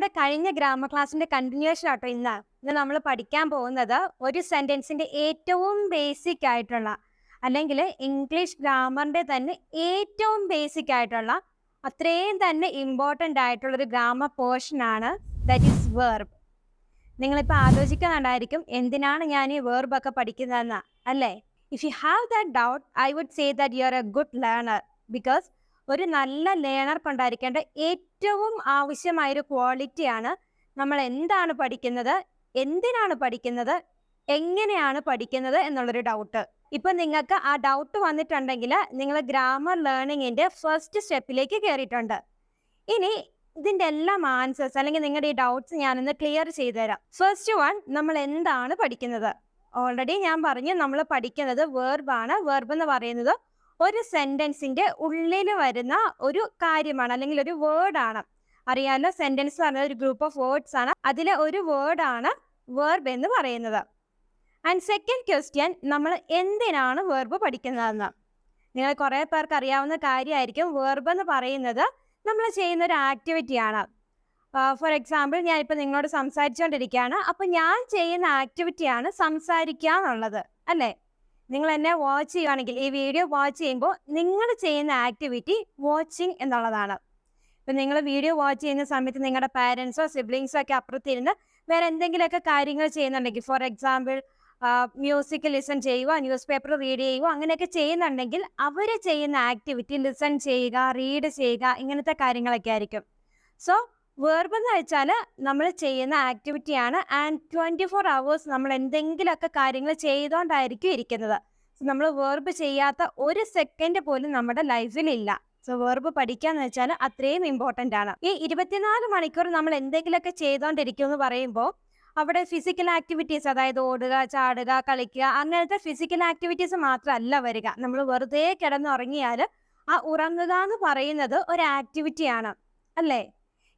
നമ്മുടെ കഴിഞ്ഞ ഗ്രാമർ ക്ലാസ്സിന്റെ കണ്ടിന്യൂഷൻ ആട്ടോ ഇന്ന്. ഇന്ന് നമ്മൾ പഠിക്കാൻ പോകുന്നത് ഒരു സെന്റൻസിന്റെ ഏറ്റവും ബേസിക് ആയിട്ടുള്ള അല്ലെങ്കിൽ ഇംഗ്ലീഷ് ഗ്രാമറിന്റെ തന്നെ ഏറ്റവും ബേസിക് ആയിട്ടുള്ള അത്രയും തന്നെ ഇമ്പോർട്ടന്റ് ആയിട്ടുള്ള ഒരു ഗ്രാമർ പോർഷൻ ആണ് ദറ്റ് ഈസ് വേർബ് നിങ്ങളിപ്പോൾ ആലോചിക്കുന്നുണ്ടായിരിക്കും എന്തിനാണ് ഞാൻ ഈ വേർബ് ഒക്കെ പഠിക്കുന്നതെന്ന് അല്ലേ? If you have that doubt I would say that you are a good learner because ഒരു നല്ല ലേണർക്ക് ഉണ്ടായിരിക്കേണ്ട ഏറ്റവും ആവശ്യമായ ഒരു ക്വാളിറ്റിയാണ് നമ്മൾ എന്താണ് പഠിക്കുന്നത് എന്തിനാണ് പഠിക്കുന്നത് എങ്ങനെയാണ് പഠിക്കുന്നത് എന്നുള്ളൊരു ഡൗട്ട് ഇപ്പൊ നിങ്ങൾക്ക് ആ ഡൗട്ട് വന്നിട്ടുണ്ടെങ്കിൽ നിങ്ങൾ ഗ്രാമർ ലേണിങ്ങിന്റെ ഫസ്റ്റ് സ്റ്റെപ്പിലേക്ക് കയറിയിട്ടുണ്ട് ഇനി ഇതിന്റെ എല്ലാം ആൻസേഴ്സ് അല്ലെങ്കിൽ നിങ്ങളുടെ ഈ ഡൗട്ട്സ് ഞാനൊന്ന് ക്ലിയർ ചെയ്തു തരാം ഫസ്റ്റ് വൺ നമ്മൾ എന്താണ് പഠിക്കുന്നത്? ഓൾറെഡി ഞാൻ പറഞ്ഞു നമ്മൾ പഠിക്കുന്നത് വേർബാണ് വേർബ് എന്ന് പറയുന്നത് ഒരു സെന്റൻസിന്റെ ഉള്ളിൽ വരുന്ന ഒരു കാര്യമാണ് അല്ലെങ്കിൽ ഒരു വേർഡാണ് അറിയാലോ സെന്റൻസ് എന്ന് പറഞ്ഞാൽ ഒരു ഗ്രൂപ്പ് ഓഫ് വേർഡ്സ് ആണ്. അതിലെ ഒരു വേർഡാണ് വേർബ് എന്ന് പറയുന്നത്. ആൻഡ് സെക്കൻഡ് ക്വസ്റ്റ്യൻ നമ്മൾ എന്തിനാണ് വേർബ് പഠിക്കുന്നതെന്ന്? നിങ്ങൾ കുറേ പേർക്ക് അറിയാവുന്ന കാര്യമായിരിക്കും. വേർബ് എന്ന് പറയുന്നത് നമ്മൾ ചെയ്യുന്ന ഒരു ആക്ടിവിറ്റിയാണ് ഫോർ എക്സാമ്പിൾ ഞാനിപ്പോൾ നിങ്ങളോട് സംസാരിച്ചുകൊണ്ടിരിക്കുകയാണ് അപ്പോൾ ഞാൻ ചെയ്യുന്ന ആക്ടിവിറ്റിയാണ് സംസാരിക്കുക എന്നുള്ളത്. അല്ലേ? നിങ്ങൾ എന്നെ വാച്ച് ചെയ്യുകയാണെങ്കിൽ ഈ വീഡിയോ വാച്ച് ചെയ്യുമ്പോൾ നിങ്ങൾ ചെയ്യുന്ന ആക്ടിവിറ്റി വാച്ചിങ് എന്നുള്ളതാണ്. ഇപ്പം നിങ്ങൾ വീഡിയോ വാച്ച് ചെയ്യുന്ന സമയത്ത് നിങ്ങളുടെ പാരൻസോ സിബ്ലിങ്സോ ഒക്കെ അപ്പുറത്തിരുന്ന് വേറെ എന്തെങ്കിലുമൊക്കെ കാര്യങ്ങൾ ചെയ്യുന്നുണ്ടെങ്കിൽ ഫോർ എക്സാമ്പിൾ മ്യൂസിക് ലിസൺ ചെയ്യുക ന്യൂസ് പേപ്പർ റീഡ് ചെയ്യുക അങ്ങനെയൊക്കെ ചെയ്യുന്നുണ്ടെങ്കിൽ അവർ ചെയ്യുന്ന ആക്ടിവിറ്റി ലിസൺ ചെയ്യുക റീഡ് ചെയ്യുക ഇങ്ങനത്തെ കാര്യങ്ങളൊക്കെ ആയിരിക്കും. സോ വേർബ് എന്ന് വെച്ചാൽ നമ്മൾ ചെയ്യുന്ന ആക്ടിവിറ്റിയാണ് ആൻഡ് ട്വന്റി ഫോർ അവേഴ്സ് നമ്മൾ എന്തെങ്കിലുമൊക്കെ കാര്യങ്ങൾ ചെയ്തുകൊണ്ടായിരിക്കും ഇരിക്കുന്നത്. നമ്മൾ വേർബ് ചെയ്യാത്ത ഒരു സെക്കൻഡ് പോലും നമ്മുടെ ലൈഫിലില്ല സോ വേർബ് പഠിക്കാന്ന് വെച്ചാൽ അത്രയും ഇമ്പോർട്ടന്റ് ആണ്. ഈ ഇരുപത്തിനാല് മണിക്കൂർ നമ്മൾ എന്തെങ്കിലുമൊക്കെ ചെയ്തുകൊണ്ടിരിക്കും എന്ന് പറയുമ്പോൾ അവിടെ ഫിസിക്കൽ ആക്ടിവിറ്റീസ് അതായത് ഓടുക ചാടുക കളിക്കുക അങ്ങനത്തെ ഫിസിക്കൽ ആക്ടിവിറ്റീസ് മാത്രമല്ല വരിക. നമ്മൾ വെറുതെ കിടന്നുറങ്ങിയാൽ ആ ഉറങ്ങുക എന്ന് പറയുന്നത് ഒരു ആക്ടിവിറ്റിയാണ് അല്ലേ?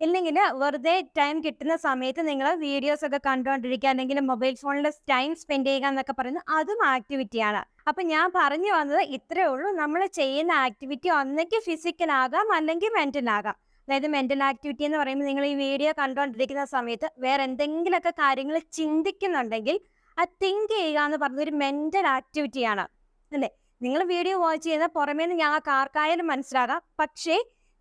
ഇല്ലെങ്കിൽ വെറുതെ ടൈം കിട്ടുന്ന സമയത്ത് നിങ്ങൾ വീഡിയോസ് ഒക്കെ കണ്ടുകൊണ്ടിരിക്കുക അല്ലെങ്കിൽ മൊബൈൽ ഫോണിൽ ടൈം സ്പെൻഡ് ചെയ്യുക എന്നൊക്കെ പറയുന്നത് അതും ആക്ടിവിറ്റിയാണ് അപ്പൊ ഞാൻ പറഞ്ഞു വന്നത് ഇത്രയേ ഉള്ളൂ. നമ്മൾ ചെയ്യുന്ന ആക്ടിവിറ്റി ഒന്നെങ്കിൽ ഫിസിക്കൽ ആകാം അല്ലെങ്കിൽ മെന്റൽ ആകാം. അതായത് മെന്റൽ ആക്ടിവിറ്റി എന്ന് പറയുമ്പോൾ നിങ്ങൾ ഈ വീഡിയോ കണ്ടുകൊണ്ടിരിക്കുന്ന സമയത്ത് വേറെ എന്തെങ്കിലുമൊക്കെ കാര്യങ്ങൾ ചിന്തിക്കുന്നുണ്ടെങ്കിൽ ആ തിങ്ക് ചെയ്യുക എന്ന് പറഞ്ഞ ഒരു മെന്റൽ ആക്ടിവിറ്റിയാണ് അല്ലേ? നിങ്ങൾ വീഡിയോ വാച്ച് ചെയ്യുന്ന പുറമേ നിന്ന് ഞങ്ങൾക്ക് ആർക്കായാലും മനസ്സിലാകാം. പക്ഷേ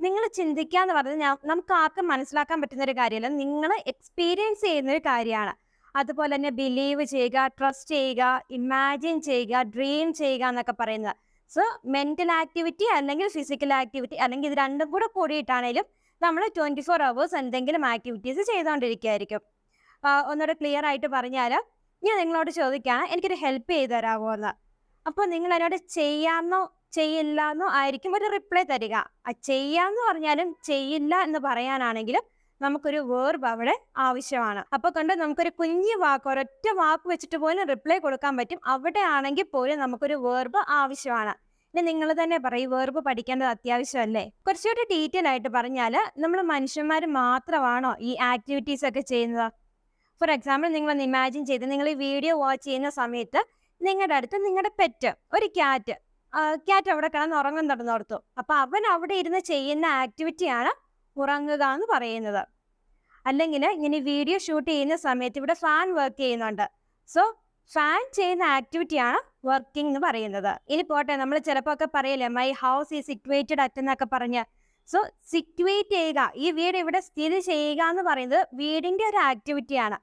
നിങ്ങൾ ചിന്തിക്കുക എന്ന് പറഞ്ഞാൽ നമുക്ക് ആർക്കും മനസ്സിലാക്കാൻ പറ്റുന്ന ഒരു കാര്യമല്ല. നിങ്ങൾ എക്സ്പീരിയൻസ് ചെയ്യുന്ന ഒരു കാര്യമാണ്. അതുപോലെ തന്നെ ബിലീവ് ചെയ്യുക ട്രസ്റ്റ് ചെയ്യുക ഇമാജിൻ ചെയ്യുക ഡ്രീം ചെയ്യുക എന്നൊക്കെ പറയുന്നത്. സോ മെന്റൽ ആക്ടിവിറ്റി അല്ലെങ്കിൽ ഫിസിക്കൽ ആക്ടിവിറ്റി അല്ലെങ്കിൽ ഇത് രണ്ടും കൂടെ കൂടിയിട്ടാണേലും നമ്മൾ ട്വന്റി ഫോർ അവേഴ്സ് എന്തെങ്കിലും ആക്ടിവിറ്റീസ് ചെയ്തുകൊണ്ടിരിക്കുകയായിരിക്കും ഒന്നുകൂടെ ക്ലിയർ ആയിട്ട് പറഞ്ഞാൽ ഞാൻ നിങ്ങളോട് ചോദിക്കുകയാണ് എനിക്കൊരു ഹെൽപ്പ് ചെയ്തു തരാമോ എന്ന്. അപ്പോൾ നിങ്ങൾ എന്നോട് ചെയ്യാമെന്നോ ചെയ്യില്ല എന്നോ ആയിരിക്കും ഒരു റിപ്ലൈ തരിക. ആ ചെയ്യാന്ന് പറഞ്ഞാലും ചെയ്യില്ല എന്ന് പറയാനാണെങ്കിലും നമുക്കൊരു വേർബ് അവിടെ ആവശ്യമാണ്. അപ്പൊ കണ്ട് നമുക്കൊരു കുഞ്ഞു വാക്ക് ഒരൊറ്റ വാക്ക് വെച്ചിട്ട് പോലും റിപ്ലൈ കൊടുക്കാൻ പറ്റും. അവിടെ ആണെങ്കിൽ പോലും നമുക്കൊരു വേർബ് ആവശ്യമാണ്. ഇനി നിങ്ങൾ തന്നെ പറയും വേർബ് പഠിക്കേണ്ടത് അത്യാവശ്യമല്ലേ? കുറച്ചുകൂടി ഡീറ്റെയിൽ ആയിട്ട് പറഞ്ഞാൽ നമ്മൾ മനുഷ്യന്മാർ മാത്രമാണോ ഈ ആക്ടിവിറ്റീസ് ഒക്കെ ചെയ്യുന്നത്? ഫോർ എക്സാമ്പിൾ നിങ്ങൾ ഇമാജിൻ ചെയ്ത് നിങ്ങൾ ഈ വീഡിയോ വാച്ച് ചെയ്യുന്ന സമയത്ത് നിങ്ങളുടെ അടുത്ത് നിങ്ങളുടെ പെറ്റ് ഒരു ക്യാറ്റ് ക്യാറ്റ് അവിടെ കിടന്ന് ഉറങ്ങും നടന്നോർത്തു അപ്പൊ അവൻ അവിടെ ഇരുന്ന് ചെയ്യുന്ന ആക്ടിവിറ്റിയാണ് ഉറങ്ങുക എന്ന് പറയുന്നത്. അല്ലെങ്കിൽ ഇങ്ങനെ വീഡിയോ ഷൂട്ട് ചെയ്യുന്ന സമയത്ത് ഇവിടെ ഫാൻ വർക്ക് ചെയ്യുന്നുണ്ട്. സോ ഫാൻ ചെയ്യുന്ന ആക്ടിവിറ്റിയാണ് വർക്കിംഗ് എന്ന് പറയുന്നത്. ഇനി പോട്ടെ നമ്മൾ ചിലപ്പോൾ ഒക്കെ പറയില്ലേ my house is situated at എന്നൊക്കെ പറഞ്ഞ്. സോ സിറ്റുവേറ്റ് ചെയ്യുക ഈ വീട് ഇവിടെ സ്ഥിതി ചെയ്യുക എന്ന് പറയുന്നത് വീടിന്റെ ഒരു ആക്ടിവിറ്റിയാണ്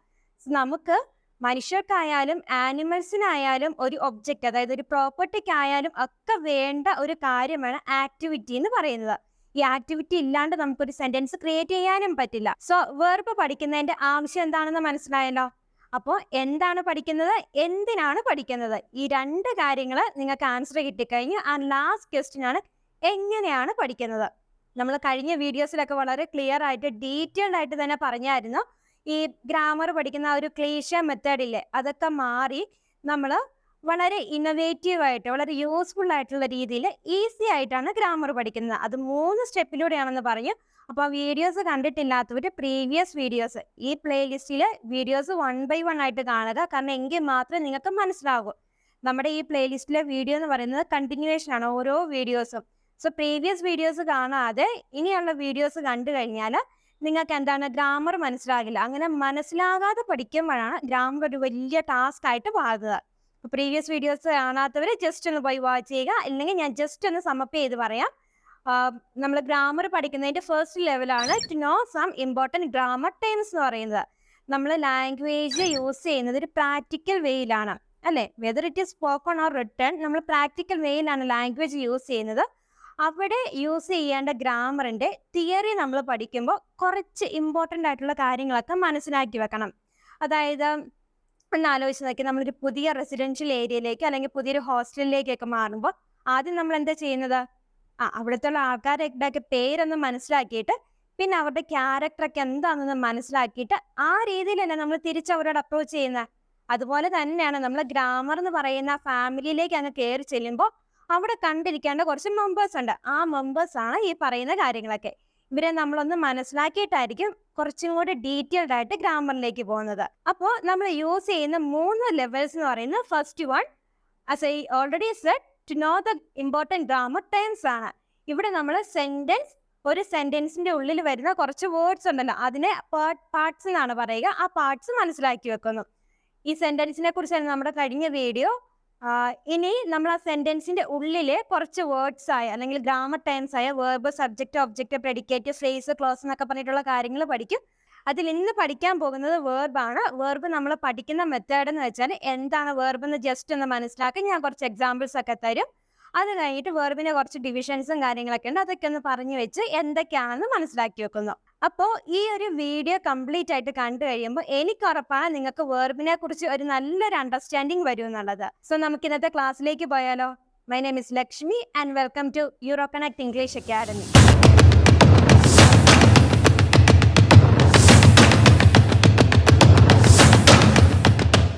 നമുക്ക് മനുഷ്യർക്കായാലും ആനിമൽസിനായാലും ഒരു ഒബ്ജക്റ്റ് അതായത് ഒരു പ്രോപ്പർട്ടിക്കായാലും ഒക്കെ വേണ്ട ഒരു കാര്യമാണ് ആക്ടിവിറ്റി എന്ന് പറയുന്നത്. ഈ ആക്ടിവിറ്റി ഇല്ലാണ്ട് നമുക്കൊരു സെന്റൻസ് ക്രിയേറ്റ് ചെയ്യാനും പറ്റില്ല. സോ വേർബ് പഠിക്കുന്നതിന്റെ ആവശ്യം എന്താണെന്ന് മനസ്സിലായല്ലോ? അപ്പോൾ എന്താണ് പഠിക്കുന്നത്? എന്തിനാണ് പഠിക്കുന്നത്? ഈ രണ്ട് കാര്യങ്ങൾ നിങ്ങൾക്ക് ആൻസർ കിട്ടിക്കഴിഞ്ഞു. ആ ലാസ്റ്റ് ക്വസ്റ്റ്യൻ ആണ് എങ്ങനെയാണ് പഠിക്കുന്നത്? നമ്മൾ കഴിഞ്ഞ വീഡിയോസിലൊക്കെ വളരെ ക്ലിയർ ആയിട്ട് ഡീറ്റെയിൽഡ് ആയിട്ട് തന്നെ പറഞ്ഞായിരുന്നു. ഈ ഗ്രാമർ പഠിക്കുന്ന ഒരു ക്ലേശ മെത്തേഡില്ലേ അതൊക്കെ മാറി നമ്മൾ വളരെ ഇന്നൊവേറ്റീവായിട്ട് വളരെ യൂസ്ഫുൾ ആയിട്ടുള്ള രീതിയിൽ ഈസി ആയിട്ടാണ് ഗ്രാമർ പഠിക്കുന്നത്. അത് മൂന്ന് സ്റ്റെപ്പിലൂടെയാണെന്ന് പറഞ്ഞു അപ്പോൾ ആ വീഡിയോസ് കണ്ടിട്ടില്ലാത്തവർ പ്രീവിയസ് വീഡിയോസ് ഈ പ്ലേലിസ്റ്റിൽ വീഡിയോസ് വൺ ബൈ വൺ ആയിട്ട് കാണുക. കാരണം എങ്കിൽ മാത്രമേ നിങ്ങൾക്ക് മനസ്സിലാകൂ നമ്മുടെ ഈ പ്ലേലിസ്റ്റിലെ വീഡിയോ എന്ന് പറയുന്നത് കണ്ടിന്യൂവേഷൻ ആണ് ഓരോ വീഡിയോസും സോ പ്രീവിയസ് വീഡിയോസ് കാണാതെ ഇനിയുള്ള വീഡിയോസ് കണ്ടു കഴിഞ്ഞാൽ നിങ്ങൾക്ക് എന്താണ് ഗ്രാമർ മനസ്സിലാകില്ല. അങ്ങനെ മനസ്സിലാകാതെ പഠിക്കുമ്പോഴാണ് ഗ്രാമർ ഒരു വലിയ ടാസ്ക് ആയിട്ട് മാറുന്നത്. പ്രീവിയസ് വീഡിയോസ് കാണാത്തവർ ജസ്റ്റ് ഒന്ന് പോയി വാച്ച് ചെയ്യുക. അല്ലെങ്കിൽ ഞാൻ ജസ്റ്റ് ഒന്ന് സമപ്പ് ചെയ്ത് പറയാം. നമ്മൾ ഗ്രാമർ പഠിക്കുന്നതിന്റെ ഫസ്റ്റ് ലെവലാണ് to know some important grammar terms എന്ന് പറയുന്നത്. നമ്മൾ ലാംഗ്വേജ് യൂസ് ചെയ്യുന്നത് ഒരു പ്രാക്ടിക്കൽ വേയിലാണ് അല്ലേ? Whether it is spoken or written നമ്മൾ പ്രാക്ടിക്കൽ വേയിലാണ് ലാംഗ്വേജ് യൂസ് ചെയ്യുന്നത്. അവിടെ യൂസ് ചെയ്യേണ്ട ഗ്രാമറിന്റെ തിയറി നമ്മൾ പഠിക്കുമ്പോൾ കുറച്ച് ഇമ്പോർട്ടന്റ് ആയിട്ടുള്ള കാര്യങ്ങളൊക്കെ മനസ്സിലാക്കി വെക്കണം. അതായത് ഒന്ന് ആലോചിച്ച് നോക്കി നമ്മളൊരു പുതിയ റെസിഡൻഷ്യൽ ഏരിയയിലേക്ക് അല്ലെങ്കിൽ പുതിയൊരു ഹോസ്റ്റലിലേക്കൊക്കെ മാറുമ്പോൾ ആദ്യം നമ്മൾ എന്താ ചെയ്യുന്നത്? ആ അവിടുത്തെ ആൾക്കാരുടെയൊക്കെ പേരൊന്ന് മനസ്സിലാക്കിയിട്ട് പിന്നെ അവരുടെ ക്യാരക്ടറൊക്കെ എന്താണെന്ന് മനസ്സിലാക്കിയിട്ട് ആ രീതിയിലല്ല നമ്മൾ തിരിച്ച് അവരോട് അപ്രോച്ച് ചെയ്യുന്നത്. അതുപോലെ തന്നെയാണ് നമ്മൾ ഗ്രാമർ എന്ന് പറയുന്ന ഫാമിലിയിലേക്ക് അങ്ങ് കയറി ചെല്ലുമ്പോൾ അവിടെ കണ്ടിരിക്കേണ്ട കുറച്ച് മെമ്പേഴ്സ് ഉണ്ട്. ആ മെമ്പേഴ്സ് ആണ് ഈ പറയുന്ന കാര്യങ്ങളൊക്കെ. ഇവരെ നമ്മളൊന്ന് മനസ്സിലാക്കിയിട്ടായിരിക്കും കുറച്ചും കൂടി ഡീറ്റെയിൽഡ് ആയിട്ട് ഗ്രാമറിലേക്ക് പോകുന്നത്. അപ്പോൾ നമ്മൾ യൂസ് ചെയ്യുന്ന മൂന്ന് ലെവൽസ് എന്ന് പറയുന്നത് first one as I already said to know the important grammar terms ആണ്. ഇവിടെ നമ്മൾ സെന്റൻസ് ഒരു സെന്റൻസിന്റെ ഉള്ളിൽ വരുന്ന കുറച്ച് വേർഡ്സ് ഉണ്ടല്ലോ. അതിനെ പാർട്സ് എന്നാണ് പറയുക. ആ പാർട്സ് മനസ്സിലാക്കി വെക്കുന്നു. ഈ സെന്റൻസിനെ കുറിച്ചാണ് നമ്മുടെ കഴിഞ്ഞ വീഡിയോ ഇനി നമ്മൾ ആ സെന്റൻസിന്റെ ഉള്ളിൽ കുറച്ച് വേർഡ്സ് ആയ അല്ലെങ്കിൽ ഗ്രാമർ ടൈംസ് ആയ verb subject object predicate phrase clause എന്നൊക്കെ പറഞ്ഞിട്ടുള്ള കാര്യങ്ങൾ പഠിക്കും. അതിൽ ഇന്ന് പഠിക്കാൻ പോകുന്നത് വേർബാണ് വേർബ് നമ്മൾ പഠിക്കുന്ന മെത്തേഡ് എന്ന് വെച്ചാൽ എന്താണ് വേർബ് എന്ന് ജസ്റ്റ് ഒന്ന് മനസ്സിലാക്കി ഞാൻ കുറച്ച് എക്സാമ്പിൾസ് ഒക്കെ തരും. അത് കഴിഞ്ഞിട്ട് വേർബിന്റെ കുറച്ച് ഡിവിഷൻസും കാര്യങ്ങളൊക്കെ ഉണ്ട്. അതൊക്കെ ഒന്ന് പറഞ്ഞു വെച്ച് എന്തൊക്കെയാണെന്ന് മനസ്സിലാക്കി വെക്കുന്നു. അപ്പോൾ ഈ ഒരു വീഡിയോ കംപ്ലീറ്റ് ആയിട്ട് കണ്ടു കഴിയുമ്പോൾ എനിക്ക് ഉറപ്പാണ് നിങ്ങൾക്ക് വേർബിനെ കുറിച്ച് ഒരു നല്ലൊരു അണ്ടർസ്റ്റാൻഡിങ് വരും എന്നുള്ളത് സോ നമുക്ക് ഇന്നത്തെ ക്ലാസ്സിലേക്ക് പോയാലോ my name is Lakshmi and welcome to Euro connect English academy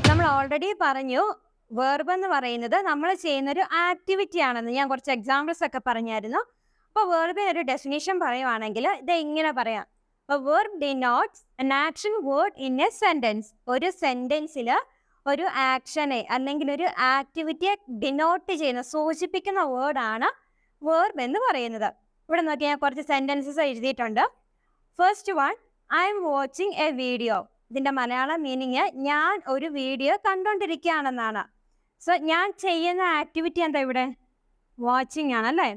നമ്മൾ ഓൾറെഡി പറഞ്ഞു വേർബ് എന്ന് പറയുന്നത് നമ്മൾ ചെയ്യുന്ന ഒരു ആക്ടിവിറ്റി ആണെന്ന്. ഞാൻ കുറച്ച് എക്സാമ്പിൾസ് ഒക്കെ പറഞ്ഞായിരുന്നു. അപ്പോൾ വേർബിന് ഒരു ഡെഫിനേഷൻ പറയുവാണെങ്കിൽ ഇത് ഇങ്ങനെ പറയാം. Verb denotes an action word in a sentence ഒരു സെന്റൻസിൽ ഒരു ആക്ഷനെ അല്ലെങ്കിൽ ഒരു ആക്ടിവിറ്റിയെ ഡിനോട്ട് ചെയ്യുന്ന സൂചിപ്പിക്കുന്ന വേർഡാണ് വേർബ് എന്ന് പറയുന്നത്. ഇവിടെ നോക്കി ഞാൻ കുറച്ച് സെന്റൻസസ് എഴുതിയിട്ടുണ്ട്. First one I am watching a video ഇതിന്റെ മലയാള മീനിങ് ഞാൻ ഒരു വീഡിയോ കണ്ടുകൊണ്ടിരിക്കുകയാണെന്നാണ് സോ ഞാൻ ചെയ്യുന്ന ആക്ടിവിറ്റി എന്താ ഇവിടെ? വാച്ചിങ് ആണല്ലേ?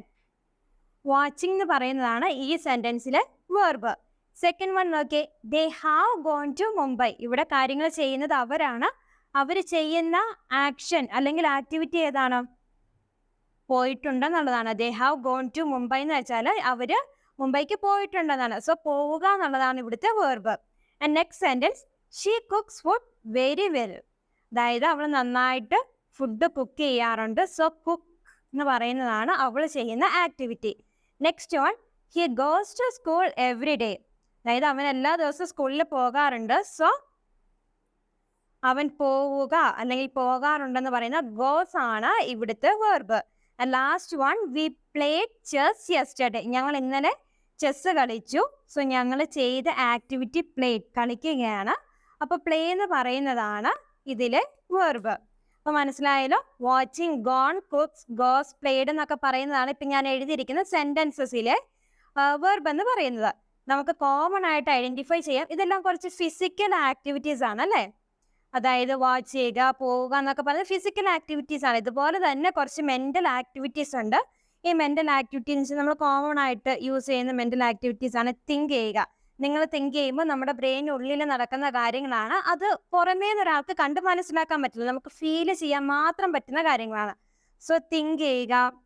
വാച്ചിങ് എന്ന് പറയുന്നതാണ് ഈ സെന്റൻസിലെ വേർബ് സെക്കൻഡ് വൺ നോക്കി they have gone to Mumbai ഇവിടെ കാര്യങ്ങൾ ചെയ്യുന്നത് അവരാണ്. അവർ ചെയ്യുന്ന ആക്ഷൻ അല്ലെങ്കിൽ ആക്ടിവിറ്റി ഏതാണ്? പോയിട്ടുണ്ടെന്നുള്ളതാണ്. They have gone to Mumbai എന്ന് വെച്ചാൽ അവർ മുംബൈക്ക് പോയിട്ടുണ്ടെന്നാണ്. സോ പോവുക എന്നുള്ളതാണ് ഇവിടുത്തെ verb and next sentence she cooks food very well അതായത് അവൾ നന്നായിട്ട് ഫുഡ് കുക്ക് ചെയ്യാറുണ്ട്. സോ കുക്ക് എന്ന് പറയുന്നതാണ് അവൾ ചെയ്യുന്ന activity next one he goes to school every day അതായത് അവൻ എല്ലാ ദിവസവും സ്കൂളിൽ പോകാറുണ്ട്. സോ അവൻ പോവുക അല്ലെങ്കിൽ പോകാറുണ്ടെന്ന് പറയുന്ന ഗോസ് ആണ് ഇവിടുത്തെ verb last one we played chess yesterday ഞങ്ങൾ ഇന്നലെ ചെസ് കളിച്ചു. സോ ഞങ്ങൾ ചെയ്ത ആക്ടിവിറ്റി പ്ലേഡ് കളിക്കുകയാണ്. അപ്പോൾ പ്ലേ എന്ന് പറയുന്നതാണ് ഇതിലെ വേർബ് അപ്പോൾ മനസ്സിലായല്ലോ? Watching gone cooks goes played എന്നൊക്കെ പറയുന്നതാണ് ഇപ്പൊ ഞാൻ എഴുതിയിരിക്കുന്ന സെന്റൻസസിലെ വെർബ് എന്ന് പറയുന്നത്. നമുക്ക് കോമൺ ആയിട്ട് ഐഡന്റിഫൈ ചെയ്യാം. ഇതെല്ലാം കുറച്ച് ഫിസിക്കൽ ആക്ടിവിറ്റീസ് ആണ് അല്ലേ? അതായത് വാച്ച് ചെയ്യുക പോവുക എന്നൊക്കെ പറയുന്നത് ഫിസിക്കൽ ആക്ടിവിറ്റീസ് ആണ്. ഇതുപോലെ തന്നെ കുറച്ച് മെന്റൽ ആക്ടിവിറ്റീസ് ഉണ്ട്. ഈ മെന്റൽ ആക്ടിവിറ്റീസ് നമ്മൾ കോമൺ ആയിട്ട് യൂസ് ചെയ്യുന്ന മെന്റൽ ആക്ടിവിറ്റീസ് ആണ്. തിങ്ക് ചെയ്യുക. നിങ്ങൾ തിങ്ക് ചെയ്യുമ്പോൾ നമ്മുടെ ബ്രെയിനുള്ളിൽ നടക്കുന്ന കാര്യങ്ങളാണ്. അത് പുറമേ നിന്ന് ഒരാൾക്ക് കണ്ട് മനസ്സിലാക്കാൻ പറ്റില്ല. നമുക്ക് ഫീൽ ചെയ്യാൻ മാത്രം പറ്റുന്ന കാര്യങ്ങളാണ്. സോ തിങ്ക് ചെയ്യുക.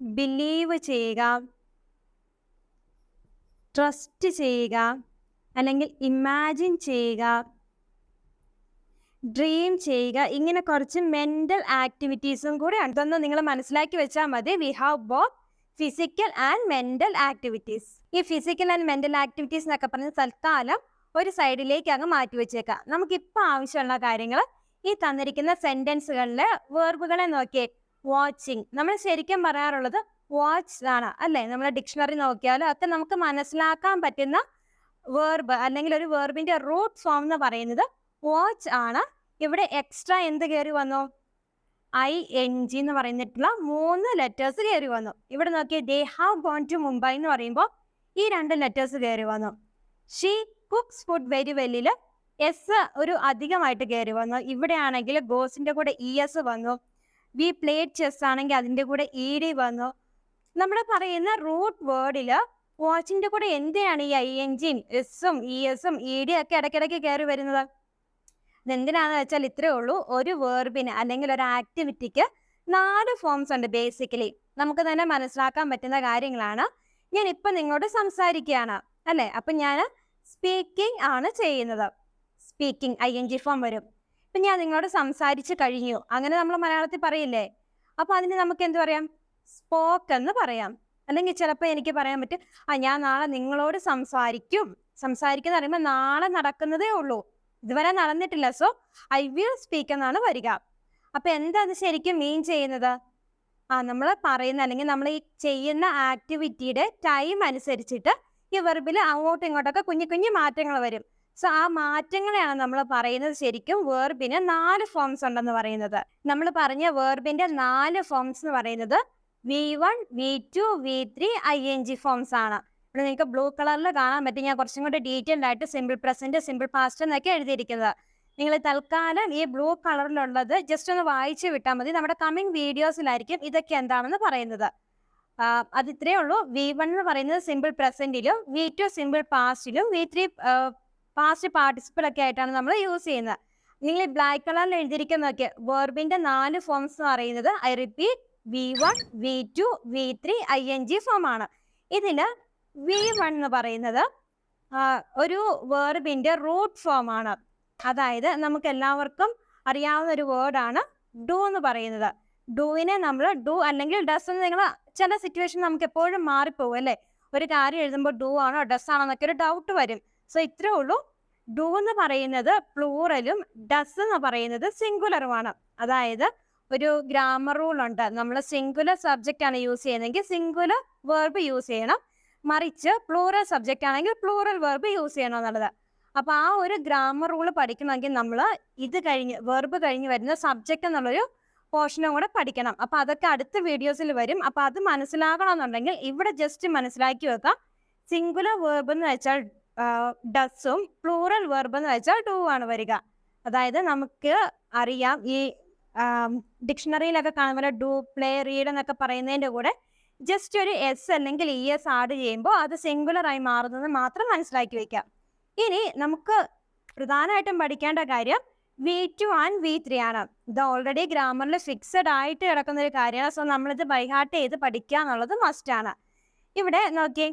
ബിലീവ് ചെയ്യുക. ട്രസ്റ്റ് ചെയ്യുക. അല്ലെങ്കിൽ ഇമാജിൻ ചെയ്യുക. ഡ്രീം ചെയ്യുക. ഇങ്ങനെ കുറച്ച് മെന്റൽ ആക്ടിവിറ്റീസും കൂടെ ഉണ്ടെന്ന് നിങ്ങൾ മനസ്സിലാക്കി വെച്ചാൽ മതി. We have both physical and mental activities ഈ ഫിസിക്കൽ ആൻഡ് മെന്റൽ ആക്ടിവിറ്റീസ് എന്നൊക്കെ പറഞ്ഞ് തൽക്കാലം ഒരു സൈഡിലേക്ക് അങ്ങ് മാറ്റി വെച്ചേക്കാം. നമുക്കിപ്പോൾ ആവശ്യമുള്ള കാര്യങ്ങൾ ഈ തന്നിരിക്കുന്ന സെന്റൻസുകളിലെ വേർബുകളെ നോക്കിയേ. വാച്ചിങ് നമ്മൾ ശരിക്കും പറയാറുള്ളത് വാച്ച് ആണ് അല്ലേ? നമ്മൾ ഡിക്ഷണറി നോക്കിയാലും ഒക്കെ നമുക്ക് മനസ്സിലാക്കാൻ പറ്റുന്ന വേർബ് അല്ലെങ്കിൽ ഒരു വേർബിന്റെ റൂട്ട് ഫോം എന്ന് പറയുന്നത് വാച്ച് ആണ്. ഇവിടെ എക്സ്ട്രാ എന്ത് കയറി വന്നു? ഐ എൻ ജി എന്ന് പറയുന്നിട്ടുള്ള മൂന്ന് ലെറ്റേഴ്സ് കയറി വന്നു. ഇവിടെ നോക്കിയാൽ they have gone to Mumbai എന്ന് പറയുമ്പോൾ ഈ രണ്ട് ലെറ്റേഴ്സ് കയറി വന്നു. ഷീ കുക്സ് ഫുഡ് വെരി വെല്ലിൽ എസ് ഒരു അധികമായിട്ട് കയറി വന്നു. ഇവിടെ ആണെങ്കിൽ ഗോസിന്റെ കൂടെ ഇ എസ് വന്നു. വി പ്ലേറ്റ് ചെസ് ആണെങ്കിൽ അതിന്റെ കൂടെ ഇ ഡി വന്നു. നമ്മൾ പറയുന്ന റൂട്ട് വേർഡിൽ വാച്ചിന്റെ കൂടെ എന്തിനാണ് ഈ ഐ എൻ ജിയും എസും ഇ എസും ഇ ഡി ഒക്കെ ഇടയ്ക്കിടയ്ക്ക് കയറി വരുന്നത്? ഇതെന്തിനാന്ന് വെച്ചാൽ ഇത്രേ ഉള്ളൂ. ഒരു വേർബിന് അല്ലെങ്കിൽ ഒരു ആക്ടിവിറ്റിക്ക് നാല് ഫോംസ് ഉണ്ട് ബേസിക്കലി നമുക്ക് തന്നെ മനസ്സിലാക്കാൻ പറ്റുന്ന കാര്യങ്ങളാണ്. ഞാൻ ഇപ്പൊ നിങ്ങളോട് സംസാരിക്കുകയാണ് അല്ലെ? അപ്പൊ ഞാൻ സ്പീക്കിംഗ് ആണ് ചെയ്യുന്നത്. Speaking I N G form വരും. ഇപ്പൊ ഞാൻ നിങ്ങളോട് സംസാരിച്ച് കഴിഞ്ഞു. അങ്ങനെ നമ്മൾ മലയാളത്തിൽ പറയില്ലേ? അപ്പൊ അതിന് നമുക്ക് എന്ത് പറയാം? സ്പോക്ക് എന്ന് പറയാം. അല്ലെങ്കിൽ ചിലപ്പോൾ എനിക്ക് പറയാൻ പറ്റും ആ ഞാൻ നാളെ നിങ്ങളോട് സംസാരിക്കും. സംസാരിക്കുന്ന പറയുമ്പോൾ നാളെ നടക്കുന്നതേ ഉള്ളൂ. ഇതുവരെ നടന്നിട്ടില്ല. സോ ഐ വിൽ സ്പീക്ക് എന്നാണ് വരിക. അപ്പൊ എന്താ അത് ശരിക്കും മീൻ ചെയ്യുന്നത്? ആ നമ്മൾ പറയുന്ന അല്ലെങ്കിൽ നമ്മൾ ഈ ചെയ്യുന്ന ആക്ടിവിറ്റിയുടെ ടൈം അനുസരിച്ചിട്ട് ഈ വെർബിൽ അങ്ങോട്ടും ഇങ്ങോട്ടൊക്കെ കുഞ്ഞു കുഞ്ഞു മാറ്റങ്ങൾ വരും. സോ ആ മാറ്റങ്ങളെയാണ് നമ്മൾ പറയുന്നത് ശരിക്കും വേർബിന് നാല് ഫോംസ് ഉണ്ടെന്ന് പറയുന്നത്. നമ്മൾ പറഞ്ഞ വേർബിന്റെ നാല് ഫോംസ് എന്ന് പറയുന്നത് V one V two V three I N G forms ആണ്. ഇവിടെ നിങ്ങൾക്ക് ബ്ലൂ കളറിൽ കാണാൻ പറ്റും. ഞാൻ കുറച്ചും കൂടി ഡീറ്റെയിൽഡ് ആയിട്ട് സിമ്പിൾ പ്രസന്റ് സിമ്പിൾ പാസ്റ്റ് എന്നൊക്കെ എഴുതിയിരിക്കുന്നത്. നിങ്ങൾ തൽക്കാലം ഈ ബ്ലൂ കളറിലുള്ളത് ജസ്റ്റ് ഒന്ന് വായിച്ചു വിട്ടാൽ മതി. നമ്മുടെ കമ്മിങ് വീഡിയോസിലായിരിക്കും ഇതൊക്കെ എന്താണെന്ന് പറയുന്നത്. അത് ഇത്രയേ ഉള്ളൂ. വി വൺ എന്ന് പറയുന്നത് സിമ്പിൾ പ്രസന്റിലും വി ടു സിമ്പിൾ പാസ്റ്റിലും വി ത്രീ പാസ്റ്റ് പാർട്ടിസിപ്പിൾ ഒക്കെ ആയിട്ടാണ് നമ്മൾ യൂസ് ചെയ്യുന്നത്. നിങ്ങൾ ബ്ലാക്ക് കളറിൽ എഴുതിയിരിക്കുന്നതൊക്കെ വെർബിന്റെ നാല് ഫോംസ് എന്ന് പറയുന്നത് I repeat V one V two V three I N G form ആണ്. ഇതിൽ വി വൺ എന്ന് പറയുന്നത് ഒരു വേർബിന്റെ റൂട്ട് ഫോം ആണ്. അതായത് നമുക്ക് എല്ലാവർക്കും അറിയാവുന്ന ഒരു വേർഡാണ് ഡു എന്ന് പറയുന്നത്. ഡൂവിനെ നമ്മൾ ഡു അല്ലെങ്കിൽ ഡസ് എന്ന് നിങ്ങൾ ചില സിറ്റുവേഷൻ നമുക്ക് എപ്പോഴും മാറിപ്പോകും അല്ലേ? ഒരു കാര്യം എഴുതുമ്പോൾ ഡു ആണോ ഡസ് ആണോ എന്നൊക്കെ ഒരു ഡൗട്ട് വരും. സോ ഇത്രേ ഉള്ളൂ. ഡു എന്ന് പറയുന്നത് പ്ലൂറലും ഡസ് എന്ന് പറയുന്നത് സിംഗുലറുമാണ് അതായത് ഒരു ഗ്രാമർ റൂൾ ഉണ്ട്. നമ്മൾ സിംഗുലർ സബ്ജക്റ്റ് ആണ് യൂസ് ചെയ്യുന്നതെങ്കിൽ സിംഗുലർ വേർബ് യൂസ് ചെയ്യണം. മറിച്ച് പ്ലൂറൽ സബ്ജക്റ്റ് ആണെങ്കിൽ പ്ലൂറൽ വെർബ് യൂസ് ചെയ്യണം എന്നുള്ളത്. അപ്പൊ ആ ഒരു ഗ്രാമർ റൂൾ പഠിക്കണമെങ്കിൽ നമ്മൾ ഇത് കഴിഞ്ഞ് വെർബ് കഴിഞ്ഞ് വരുന്ന സബ്ജക്റ്റ് എന്നുള്ളൊരു പോർഷനും കൂടെ പഠിക്കണം. അപ്പൊ അതൊക്കെ അടുത്ത വീഡിയോസിൽ വരും. അപ്പൊ അത് മനസ്സിലാകണമെന്നുണ്ടെങ്കിൽ ഇവിടെ ജസ്റ്റ് മനസ്സിലാക്കി വെക്കാം. സിംഗുലർ വേർബ് എന്ന് വെച്ചാൽ ഡസും പ്ലൂറൽ വേർബ് എന്ന് വെച്ചാൽ ടു ആണ് വരിക. അതായത് നമുക്ക് അറിയാം ഈ ഡിക്ഷണറിയിലൊക്കെ കാണുമ്പോൾ ഡു പ്ലേ റീഡ് എന്നൊക്കെ പറയുന്നതിന്റെ കൂടെ ജസ്റ്റ് ഒരു എസ് അല്ലെങ്കിൽ ഇ എസ് ആഡ് ചെയ്യുമ്പോൾ അത് സിംഗുലർ ആയി മാറുന്നത് മാത്രം മനസ്സിലാക്കി വെക്കാം. ഇനി നമുക്ക് പ്രധാനമായിട്ടും പഠിക്കേണ്ട കാര്യം V two and V three ആണ്. ഇത് ഓൾറെഡി ഗ്രാമറിൽ ഫിക്സഡ് ആയിട്ട് കിടക്കുന്ന ഒരു കാര്യമാണ്. സോ നമ്മളിത് ബൈഹാർട്ട് ചെയ്ത് പഠിക്കുക എന്നുള്ളത് മസ്റ്റ് ആണ്. ഇവിടെ നോക്കി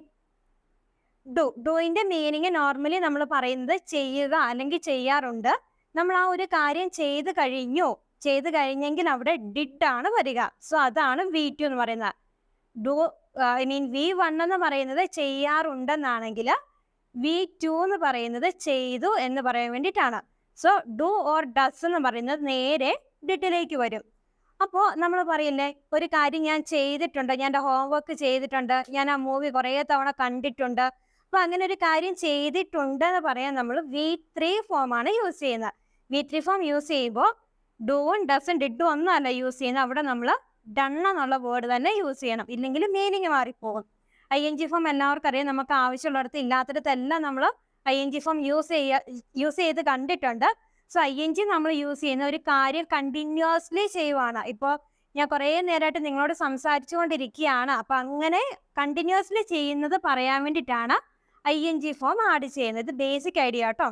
ഡു ഡുവിന്റെ മീനിങ് നോർമലി നമ്മൾ പറയുന്നത് ചെയ്യുക അല്ലെങ്കിൽ ചെയ്യാറുണ്ട്. നമ്മൾ ആ ഒരു കാര്യം ചെയ്ത് കഴിഞ്ഞു. ചെയ്ത് കഴിഞ്ഞെങ്കിൽ അവിടെ ഡിഡ് ആണ് വരിക. സോ അതാണ് വി ടു എന്ന് പറയുന്നത്. Do I mean V one എന്ന് പറയുന്നത് ചെയ്യാറുണ്ടെന്നാണെങ്കിൽ വി ടു എന്ന് പറയുന്നത് ചെയ്തു എന്ന് പറയാൻ വേണ്ടിയിട്ടാണ്. സോ ഡു ഓർ ഡസ് എന്ന് പറയുന്നത് നേരെ ഡിഡിലേക്ക് വരും. അപ്പോൾ നമ്മൾ പറയില്ലേ ഒരു കാര്യം ഞാൻ ചെയ്തിട്ടുണ്ട് ഞാൻ എന്റെ ഹോംവർക്ക് ചെയ്തിട്ടുണ്ട് ഞാൻ ആ മൂവി കുറേ തവണ കണ്ടിട്ടുണ്ട്. അപ്പോൾ അങ്ങനെ ഒരു കാര്യം ചെയ്തിട്ടുണ്ട് എന്ന് പറയാൻ നമ്മൾ വി ത്രീ ഫോം ആണ് യൂസ് ചെയ്യുന്നത്. വി ത്രീ ഫോം യൂസ് ചെയ്യുമ്പോൾ ഡൂവും ഡസും ഡിഡും ഒന്നും അല്ല യൂസ് ചെയ്യുന്നത്. അവിടെ നമ്മൾ ഡൺ എന്നുള്ള വേർഡ് തന്നെ യൂസ് ചെയ്യണം. ഇല്ലെങ്കിൽ മീനിങ് മാറിപ്പോകും. ഐ എൻ ജി ഫോം എല്ലാവർക്കും അറിയാം നമുക്ക് ആവശ്യമുള്ളിടത്ത് ഇല്ലാത്തിടത്തെല്ലാം നമ്മൾ I N G form use ചെയ്യ യൂസ് ചെയ്ത് കണ്ടിട്ടുണ്ട്. സോ ഐ എൻ ജി നമ്മൾ യൂസ് ചെയ്യുന്ന ഒരു കാര്യം കണ്ടിന്യൂസ്ലി ചെയ്യുവാണ്. ഇപ്പോൾ ഞാൻ കുറേ നേരമായിട്ട് നിങ്ങളോട് സംസാരിച്ചുകൊണ്ടിരിക്കുകയാണ്. അപ്പൊ അങ്ങനെ കണ്ടിന്യൂസ്ലി ചെയ്യുന്നത് പറയാൻ വേണ്ടിയിട്ടാണ് I N G form add ചെയ്യുന്നത്. ഇത് ബേസിക് ഐഡിയ കേട്ടോ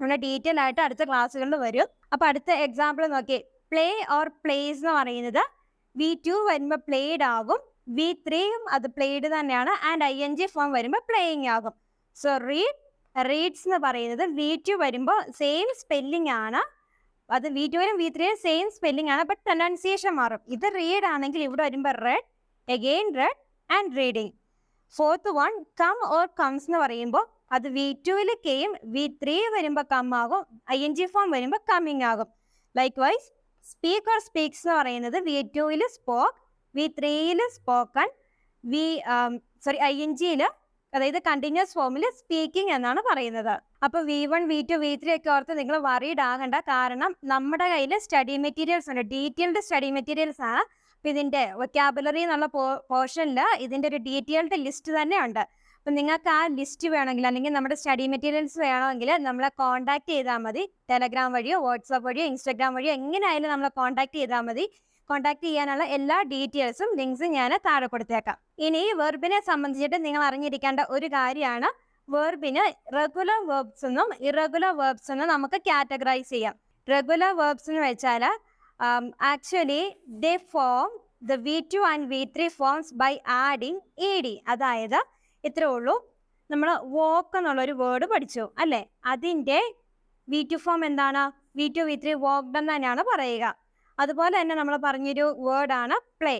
നമ്മുടെ ഡീറ്റെയിൽ ആയിട്ട് അടുത്ത ക്ലാസ്സുകളിൽ വരും. അപ്പൊ അടുത്ത എക്സാമ്പിൾ നോക്കി പ്ലേ ഓർ പ്ലേസ് എന്ന് പറയുന്നത് വി ടു വരുമ്പോൾ പ്ലേഡ് ആകും. വി ത്രീയും അത് പ്ലേഡ് തന്നെയാണ്. And I N G form വരുമ്പോൾ പ്ലേയിങ് ആകും. സോ റീഡ് റീഡ്സ് എന്ന് പറയുന്നത് വി ടു വരുമ്പോൾ സെയിം സ്പെല്ലിംഗ് ആണ്. അത് വി ടുവിനും വി ത്രീയും സെയിം സ്പെല്ലിംഗ് ആണ്. ബട്ട് പ്രൊനൗൺസിയേഷൻ മാറും. ഇത് റീഡ് ആണെങ്കിൽ ഇവിടെ വരുമ്പോൾ read again read and reading fourth one come or comes എന്ന് പറയുമ്പോൾ അത് വി ടുവിൽ കെയും വി ത്രീ വരുമ്പോൾ കം ആകും. ഐ എൻ ജി ഫോം വരുമ്പോൾ കമ്മിങ് ആകും. Likewise speak or speaks എന്ന് പറയുന്നത് വി ടുവിൽ സ്പോക്ക് വി ത്രീയിൽ spoken V sorry I N ജിയിൽ അതായത് കണ്ടിന്യൂസ് ഫോമിൽ സ്പീക്കിംഗ് എന്നാണ് പറയുന്നത്. അപ്പൊ V one V two V three ഒക്കെ ഓർത്ത് നിങ്ങൾ വറീഡ് ആകണ്ട. കാരണം നമ്മുടെ കയ്യിൽ സ്റ്റഡി മെറ്റീരിയൽസ് ഉണ്ട്. ഡീറ്റെയിൽഡ് സ്റ്റഡി മെറ്റീരിയൽസ് ആണ്. ഇതിന്റെ വൊക്കാബുലറി എന്നുള്ള പോർഷനിൽ ഇതിന്റെ ഒരു ഡീറ്റെയിൽഡ് ലിസ്റ്റ് തന്നെ ഉണ്ട്. അപ്പം നിങ്ങൾക്ക് ആ ലിസ്റ്റ് വേണമെങ്കിൽ അല്ലെങ്കിൽ നമ്മുടെ സ്റ്റഡി മെറ്റീരിയൽസ് വേണമെങ്കിൽ നമ്മളെ കോൺടാക്ട് ചെയ്താൽ മതി. ടെലഗ്രാം വഴിയോ വാട്സാപ്പ് വഴിയോ ഇൻസ്റ്റാഗ്രാം വഴിയോ എങ്ങനെയായാലും നമ്മളെ കോൺടാക്ട് ചെയ്താൽ മതി. കോൺടാക്ട് ചെയ്യാനുള്ള എല്ലാ ഡീറ്റെയിൽസും ലിങ്ക്സും ഞാൻ താഴെ കൊടുത്തേക്കാം. ഇനി വെർബിനെ സംബന്ധിച്ചിട്ട് നിങ്ങൾ അറിഞ്ഞിരിക്കേണ്ട ഒരു കാര്യമാണ്. വെർബിന് റെഗുലർ വേർബ്സ് എന്നും ഇറഗുലർ വേർബ്സ് എന്നും നമുക്ക് കാറ്റഗറൈസ് ചെയ്യാം. റെഗുലർ വേർബ്സ് എന്ന് വെച്ചാൽ actually the form the V two and V three forms by adding E D അതായത് ഇത്രേ ഉള്ളൂ. നമ്മൾ വോക്ക് എന്നുള്ള ഒരു വേർഡ് പഠിച്ചു അല്ലേ? അതിന്റെ വി ടു ഫോം എന്താണ്? V two V three walked എന്ന് തന്നെയാണ് പറയുക. അതുപോലെ തന്നെ നമ്മൾ പറഞ്ഞൊരു വേർഡാണ് play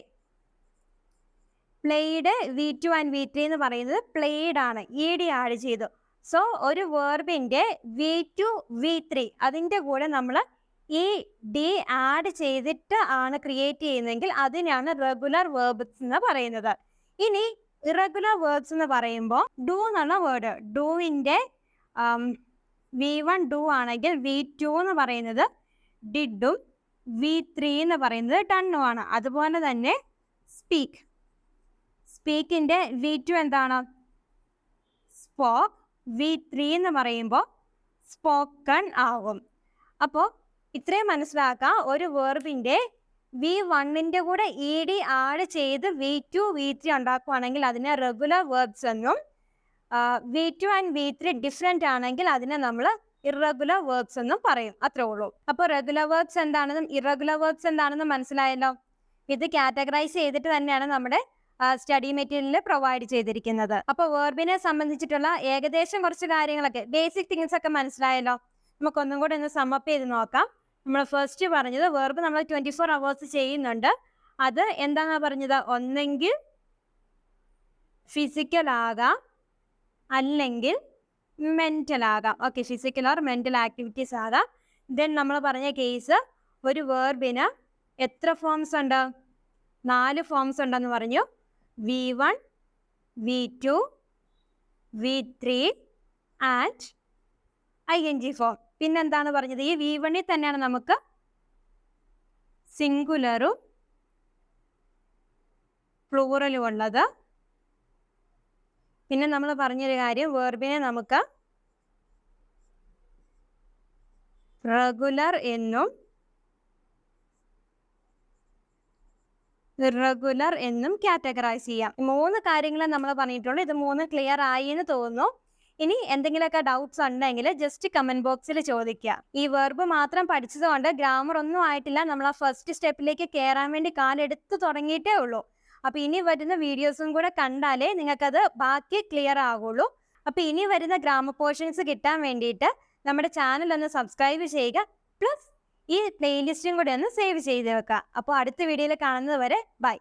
പ്ലേയുടെ V two and V three എന്ന് പറയുന്നത് പ്ലേഡ് ആണ്. ഇ ഡി ആഡ് ചെയ്തു. സോ ഒരു വേർബിന്റെ വി ടു വി ത്രീ അതിന്റെ കൂടെ നമ്മൾ ഈ ഡി ആഡ് ചെയ്തിട്ട് ആണ് ക്രിയേറ്റ് ചെയ്യുന്നതെങ്കിൽ അതിനാണ് റെഗുലർ വേർബ്സ് എന്ന് പറയുന്നത്. ഇനി ഇറഗുലർ വേർഡ്സ് എന്ന് പറയുമ്പോൾ ഡു എന്നുള്ള വേർഡ് ഡൂവിന്റെ വി വൺ ഡു ആണെങ്കിൽ വി ടു എന്ന് പറയുന്നത് ഡിഡും വി ത്രീ എന്ന് പറയുന്നത് ടണ്ണും ആണ്. അതുപോലെ തന്നെ സ്പീക്ക് സ്പീക്കിന്റെ വി ടു എന്താണ്? സ്പോക്ക് വി ത്രീ എന്ന് പറയുമ്പോൾ സ്പോക്കൺ ആകും. അപ്പോൾ ഇത്രയും മനസ്സിലാക്കാം. ഒരു വേർബിന്റെ വി വണ്ണിന്റെ കൂടെ ഇ ഡി ആഡ് ചെയ്ത് വി ടു വി ത്രീ ഉണ്ടാക്കുവാണെങ്കിൽ അതിനെ റെഗുലർ വേർബ്സ് എന്നും V two and V three different ആണെങ്കിൽ അതിനെ നമ്മൾ ഇറഗുലർ വേർബ്സ് എന്നും പറയും. അത്രേ ഉള്ളൂ. അപ്പോൾ റെഗുലർ വേർബ്സ് എന്താണെന്നും ഇറഗുലർ വേർബ്സ് എന്താണെന്നും മനസ്സിലായല്ലോ? ഇത് കാറ്റഗറൈസ് ചെയ്തിട്ട് തന്നെയാണ് നമ്മുടെ സ്റ്റഡി മെറ്റീരിയലിൽ പ്രൊവൈഡ് ചെയ്തിരിക്കുന്നത്. അപ്പോൾ വേർബിനെ സംബന്ധിച്ചിട്ടുള്ള ഏകദേശം കുറച്ച് കാര്യങ്ങളൊക്കെ ബേസിക് തിങ്സ് ഒക്കെ മനസ്സിലായല്ലോ? നമുക്കൊന്നും കൂടെ ഒന്ന് സമ്മപ്പ് ചെയ്ത് നോക്കാം. നമ്മൾ ഫസ്റ്റ് പറഞ്ഞത് വേർബ് നമ്മൾ ട്വന്റി ഫോർ അവേഴ്സ് ചെയ്യുന്നുണ്ട്. അത് എന്താണെന്നാ പറഞ്ഞത്? ഒന്നെങ്കിൽ ഫിസിക്കൽ ആകാം. അല്ലെങ്കിൽ മെന്റൽ ആകാം. Okay physical or mental activities ആകാം. ദെൻ നമ്മൾ പറഞ്ഞ കേസ് ഒരു വേർബിന് എത്ര ഫോംസ് ഉണ്ട്? നാല് ഫോംസ് ഉണ്ടെന്ന് പറഞ്ഞു. V one V two V three and I N G form പിന്നെന്താണ് പറഞ്ഞത്? ഈ വി വണ്ണിൽ തന്നെയാണ് നമുക്ക് സിംഗുലറും പ്ലൂറലും ഉള്ളത്. പിന്നെ നമ്മൾ പറഞ്ഞൊരു കാര്യം വേർബിനെ നമുക്ക് റെഗുലർ എന്നും ഇറഗുലർ എന്നും കാറ്റഗറൈസ് ചെയ്യാം. മൂന്ന് കാര്യങ്ങളെ നമ്മൾ പറഞ്ഞിട്ടുള്ളൂ. ഇത് മൂന്ന് ക്ലിയർ ആയി എന്ന് തോന്നുന്നു. ഇനി എന്തെങ്കിലുമൊക്കെ ഡൗട്ട്സ് ഉണ്ടെങ്കിൽ ജസ്റ്റ് കമന്റ് ബോക്സിൽ ചോദിക്കുക ഈ വെർബ് മാത്രം പഠിച്ചതുകൊണ്ട് ഗ്രാമർ ഒന്നും ആയിട്ടില്ല. നമ്മൾ ആ ഫസ്റ്റ് സ്റ്റെപ്പിലേക്ക് കയറാൻ വേണ്ടി കാലെടുത്ത് തുടങ്ങിയിട്ടേ ഉള്ളൂ. അപ്പൊ ഇനി വരുന്ന വീഡിയോസും കൂടെ കണ്ടാലേ നിങ്ങൾക്കത് ബാക്കി ക്ലിയർ ആകുള്ളൂ അപ്പൊ ഇനി വരുന്ന ഗ്രാമ പോർഷൻസ് കിട്ടാൻ വേണ്ടിയിട്ട് നമ്മുടെ ചാനൽ ഒന്ന് സബ്സ്ക്രൈബ് ചെയ്യുക. പ്ലസ് ഈ പ്ലേലിസ്റ്റും കൂടെ ഒന്ന് സേവ് ചെയ്ത് വെക്കുക അപ്പോൾ അടുത്ത വീഡിയോയിൽ കാണുന്നത് വരെ ബൈ